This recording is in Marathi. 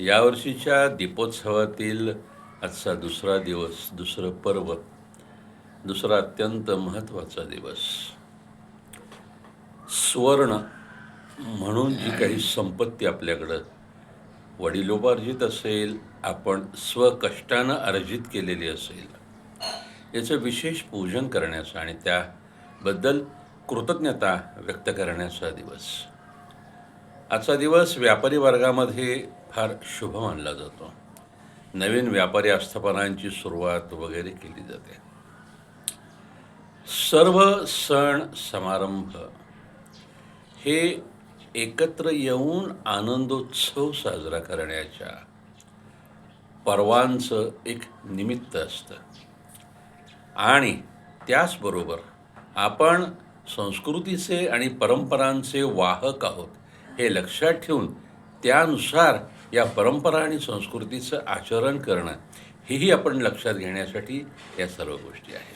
यावर्षीच्या दीपोत्सवातील आजचा दुसरा दिवस दुसरं पर्व दुसरा अत्यंत महत्त्वाचा दिवस. सुवर्ण म्हणून जी काही संपत्ती आपल्याकडं वडिलोपार्जित असेल आपण स्वकष्टानं अर्जित केलेली असेल याचं विशेष पूजन करण्याचा आणि त्याबद्दल कृतज्ञता व्यक्त करण्याचा दिवस. आजचा दिवस व्यापारी वर्गामध्ये फार शुभ मानला जातो. नवीन व्यापारी आस्थापनांची सुरुवात वगैरे केली जाते. सर्व सण समारंभ हे एकत्र येऊन आनंदोत्सव साजरा करण्याच्या पर्वांचं एक निमित्त असतं. आणि त्याचबरोबर आपण संस्कृतीचे आणि परंपरांचे वाहक आहोत हे लक्षात ठेवून त्यानुसार या परंपरा आणि संस्कृतीचं आचरण करणं हेही आपण लक्षात घेण्यासाठी या सर्व गोष्टी आहेत.